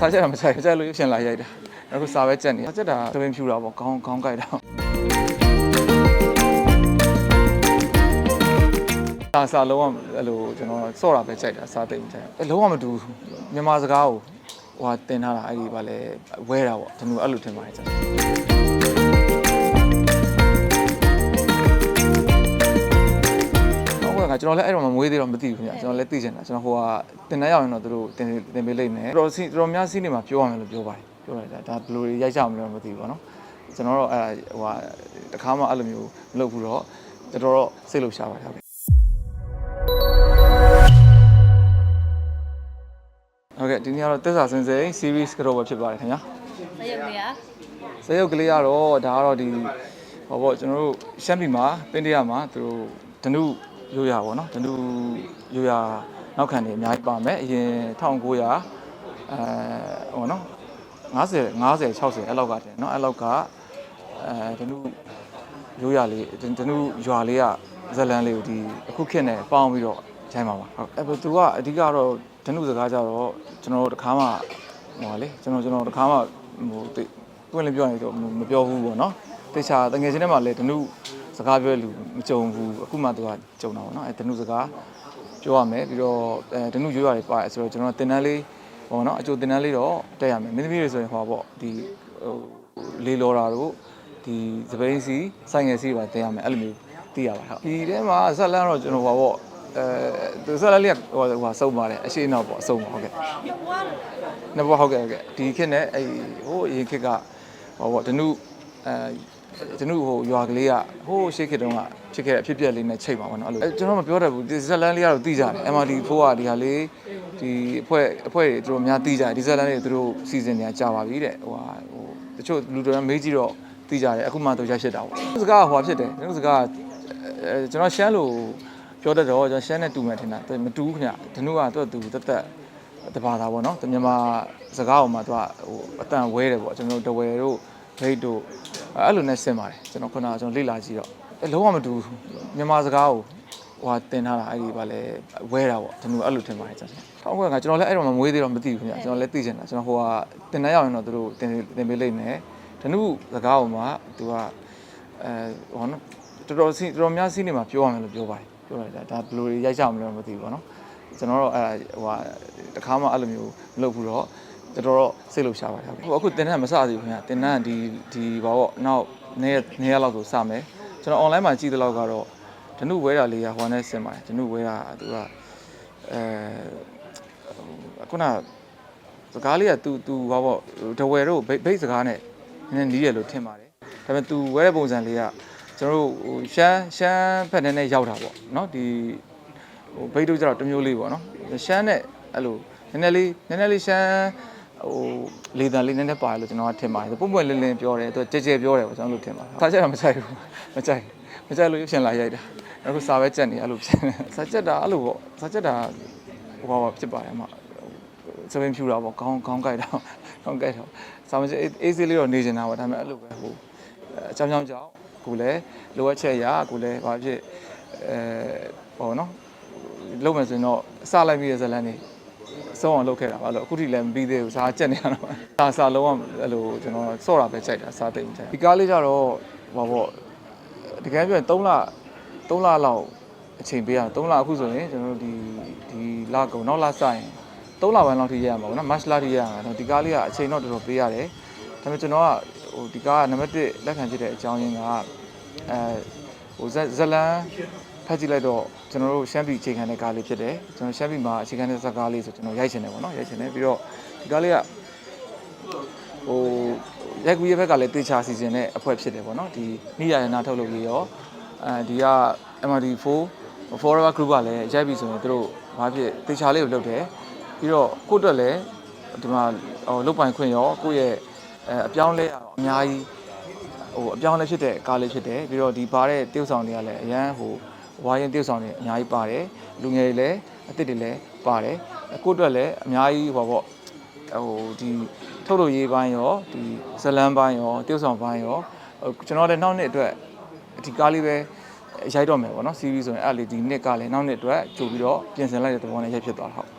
ထားချက်တာမဆိုင်ဘူးကြက်လို့ရုပ်ရှင်လာရိုက်တာအခုစာပဲကြက်နေထားချက်တာသပင်ဖြူတာပေါ့ခေါင်းခေါင်းကြိုက်တာစာစာလုံးဝအဲ့လိုကျွန်တော်စော့တာပဲကြိုက်တာစာသိမ့်ကြိုက်အဲ့လုံးဝမတူဘူးမြန်မာစကားကိုဟိုဟာတင်ထားတာအဲ့ဒီဗာလဲဝဲတာပေါ့ကျွန်တော်အဲ့လိုထင်ပါတယ်ကျွန်တော် ကဲ့ကျွန်တော်လည်းအဲ့တော့မမွေးသေးတော့မသိဘူးခင်ဗျကျွန်တော်လည်းသိချင်တာကျွန်တော်ဟိုဟာတင်တန်းရောက်ရင်တော့သူတို့တင်တင်ပေးလိုက်မယ်တော်တော်စီတော်တော်များစီးနေမှာပြောရမယ်လို့ပြောပါတယ်ပြောလိုက်တာဒါဘယ်လိုရိုက်ကြမလဲမသိဘူးပေါ့နော်ကျွန်တော်တော့အဲ့ဟိုဟာတခါမှအဲ့လိုမျိုးမလုပ်ဘူးတော့တော်တော်စိတ်လှုပ်ရှားပါတယ်ဟုတ်ကဲ့ဟုတ်ကဲ့ဒီနေ့ကတော့တက်စာစင်စိန် series ကတော့ပဲဖြစ်ပါတယ်ခင်ဗျာမရုပ်လေးอ่ะဇယုတ်ကလေးကတော့ဒါကတော့ဒီဟောပေါ့ကျွန်တော်တို့ရှမ်းပြည်မှာပင်တရမှာသူတို့ဒနု ရိုးရပါတော့နော်ဒနုရိုးရနောက်ခံနေအများကြီးပါမယ်အရင်1900အဲဟောနော်50 50 60အဲ့လောက်ကတည်းနော်အဲ့လောက်ကအဲဒနုရိုးရလေးဒနုရွာလေးကဇလန်လေးကိုဒီအခုခေတ်နဲ့ပေါင်းပြီးတော့ရိုင်းပါပါဟုတ်အဲ့သူကအဓိကတော့ဒနုစကားကြတော့ကျွန်တော်တို့တစ်ခါမှဟိုပါလေကျွန်တော်ကျွန်တော်တစ်ခါမှဟိုတိပွင့်လည်းပြောရင်တော့မပြောဘူးပေါ့နော်တေချာတငယ်ချင်းထဲမှာလည်းဒနု စကားပြောလူမကြုံဘူးအခုမှသူကကြုံတာပေါ့နော်အဲဒနုစကားပြောရမယ်ပြီးတော့အဲဒနုရွရွတွေပါတယ်ဆိုတော့ကျွန်တော်တင်တန်းလေးဟောနော်အကျိုးတင်တန်းလေးတော့တက်ရမယ်မင်းသမီးတွေဆိုရင်ဟောပေါ့ဒီဟိုလေလော်တာတို့ဒီသပိန်းစီဆိုင်ငယ်စီပါတင်ရမယ်အဲ့လိုမျိုးသိရပါဟုတ်ဒီထဲမှာဇက်လန်းတော့ကျွန်တော်ဟောပေါ့အဲသူဇက်လန်းလေးကဟိုဟိုစုံပါတယ်အရှိနောက်ပေါ့အစုံပါဟုတ်ကဲ့နှစ်ဘွားဟုတ်ကဲ့ဟုတ်ကဲ့ဒီခေတ်နဲ့အဲ့ဟိုအရင်ခေတ်ကဟောပေါ့ဒနုအဲ ဒနုဟိုရွာကလေးကဟိုရှေ့ခေတ်တုန်းကဖြစ်ခဲ့တဲ့အဖြစ်အပျက်လေးနဲ့ချိန်ပါဘောနော်အဲ့လိုအဲကျွန်တော်မပြောတတ်ဘူးဒီဇက်လန်လေးကတော့သိကြတယ် MRD ဖိုးကဒီဟာလေးဒီအဖွဲ့အဖွဲ့တွေသူတို့များသိကြတယ်ဒီဇက်လန်လေးတွေသူတို့စီစဉ်နေတာကြာပါပြီတဲ့ဟိုဟာဟိုတချို့လူတွေမေးကြည့်တော့သိကြတယ်အခုမှသူရရှိတာပေါ့စကားဟိုဖြစ်တယ်ဒနုစကားအဲကျွန်တော်ရှမ်းလို့ပြောတတ်တော့ကျွန်တော်ရှမ်းနဲ့တူမယ်ထင်တာမတူဘူးခင်ဗျဒနုကတော့သူတက်တက်တဘာသာပေါ့နော်တမြန်မာစကားပေါ်မှာသူကဟိုအတန်ဝဲတယ်ပေါ့ကျွန်တော်တို့တဝဲတို့ဘိတ်တို့ အဲ့လိုနဲ့ဆင်ပါတယ်ကျွန်တော်ခုနကကျွန်တော်လေ့လာကြည့်တော့အဲ့လုံးဝမတူဘူးမြန်မာစကားကိုဟိုဟာတင်ထားတာအဲ့ဒီဗာလဲဝဲတာပေါ့ကျွန်တော်အဲ့လိုထင်ပါတယ်ကျွန်တော်ထောက်ကကျွန်တော်လည်းအဲ့တော့မမွေးသေးတော့မသိဘူးခင်ဗျကျွန်တော်လည်းသိချင်တာကျွန်တော်ဟိုဟာတင်တန်းရောက်ရင်တော့သူတို့တင်တင်ပေးလိုက်မယ်ဓနုစကားပေါ်မှာသူကအဲဟောနော်တော်တော်စီတော်တော်များစီးနေမှာပြောရမယ်လို့ပြောပါတယ်ပြောလိုက်တာဒါဘယ်လိုရိုက်ကြမလဲမသိဘူးပေါ့နော်ကျွန်တော်တော့အဲ့ဟိုဟာတခါမှအဲ့လိုမျိုးမလုပ်ဘူးတော့ တော်တော်စိတ်လှုပ်ရှားပါခင်ဗျဟိုအခုတင်တန်းမစသေးဘူးခင်ဗျတင်တန်းဒီဒီဘာပေါ့နောက်နေ့နေ့ရက်လောက်ဆိုစမယ်ကျွန်တော် online မှာကြည့်တဲ့လောက်ကတော့ဓနုဝဲတာလေးကဟိုနဲ့ဆင်ပါတယ်ဓနုဝဲတာသူကအဲခုနစကားလေးက तू तू ဘာပေါ့ဒဝယ်တို့ဘိတ်စကားနဲ့နည်းနည်းနီးရလို့ထင်ပါတယ်ဒါပေမဲ့ तू ဝဲတဲ့ပုံစံလေးကကျွန်တော်တို့ရှမ်းရှမ်းဖက်နဲ့နဲ့ရောက်တာပေါ့နော်ဒီဟိုဘိတ်တို့ကျတော့တမျိုးလေးပေါ့နော်ရှမ်းနဲ့အဲ့လိုနည်းနည်းလေးနည်းနည်းလေးရှမ်း ဟိုလေတံလေးနည်းနည်းပါတယ်လို့ကျွန်တော်ကထင်ပါတယ်ပုံပွင့်လင်းလင်းပြောတယ်သူကြဲကြဲပြောတယ်ပေါ့ကျွန်တော်လို့ထင်ပါတယ်စားချက်တာမဆိုင်ဘူးမကြိုက်မကြိုက်လို့ရုပ်ရှင်လာရိုက်တာအခုစာပဲကြက်နေအဲ့လိုဖြစ်နေစားချက်တာအဲ့လိုပေါ့စားချက်တာဟိုပါဖြစ်ပါတယ်အမစပင်းဖြူတာပေါ့ခေါင်းခေါင်းကြိုက်တာခေါင်းကြိုက်တာစာမချက်အေးဆေးလေးတော့နေနေတာပေါ့ဒါပေမဲ့အဲ့လိုပဲဟိုအချောင်းချောင်းကြောက်ကိုလည်းလိုအပ်ချက်ရကိုလည်းဘာဖြစ်အဲဟောနော်လုပ်မယ်ဆိုရင်တော့အစလိုက်ပြီးတဲ့ဇလန်နေအ ဆုံးအောင်လုပ်ခဲ့တာပါလို့အခုထိလည်းမပြီးသေးဘူးစားကြက်နေရတော့စာစာလုံးဝအဲ့လိုကျွန်တော်စော့တာပဲကြိုက်တာစားသိမ့်ကြိုက်ဒီကားလေးကြတော့ဟောပေါ့တကယ်ပြောရင်3လ3လလောက်အချိန်ပေးရအောင်3လအခုဆိုရင်ကျွန်တော်တို့ဒီဒီလကုန်နောက်လစရင်3လပိုင်းလောက်ထိရရမှာပေါ့နော်မတ်လထိရရမှာဒီကားလေးကအချိန်တော့တော်တော်ပေးရတယ်ဒါပေမဲ့ကျွန်တော်ကဟိုဒီကားကနံပါတ်1လက်ခံဖြစ်တဲ့အကြောင်းရင်းကအဲဟိုဇလန် ဖတ်ကြည့်လိုက်တော့ကျွန်တော်တို့ရှမ်းပြည်အခြေခံတဲ့ကားလေးဖြစ်တယ်ကျွန်တော်ရှမ်းပြည်မှာအခြေခံတဲ့ဇာတ်ကားလေးဆိုကျွန်တော်ရိုက်ချင်တယ်ပေါ့နော်ရိုက်ချင်တယ်ပြီးတော့ဒီကားလေးကဟိုရိုက်ကူရဲ့ဘက်ကလည်းတေချာစီစဉ်တဲ့အဖွဲ့ဖြစ်တယ်ပေါ့နော်ဒီနိရယနာထုတ်လုပ်ရေးရောအဲဒီက MRD4 Forever Group ကလည်းရိုက်ပြီဆိုရင်တို့ဘာဖြစ်တေချာလေးကိုလုပ်တယ်ပြီးတော့ကိုယ့်အတွက်လည်းဒီမှာဟိုလုတ်ပိုင်ခွင့်ရောကိုယ့်ရဲ့အဲအပြောင်းလဲရတော့အများကြီးဟိုအပြောင်းလဲဖြစ်တဲ့ကားလေးဖြစ်တယ်ပြီးတော့ဒီပါတဲ့တေးဥဆောင်တွေကလည်းအရန်ဟို ဝါရင်တေးဥဆောင်တွေအများကြီးပါတယ်လူငယ်တွေလည်းအသစ်တွေလည်းပါတယ်ကိုယ့်အတွက်လည်းအများကြီးဟိုပေါ့ဟိုဒီထုတ်လို့ရေးပိုင်းရောဒီဇလန်းပိုင်းရောတေးဥဆောင်ပိုင်းရောဟိုကျွန်တော်လည်းနောက်နှစ်အတွက်ဒီကားလေးပဲရိုက်တော့မယ်ပေါ့နော် series ဆိုရင်အဲ့လေဒီနှစ်ကလည်းနောက်နှစ်အတွက်ကြိုပြီးတော့ပြင်ဆင်လိုက်တဲ့သဘောနဲ့ရိုက်ဖြစ်သွားတာဟုတ်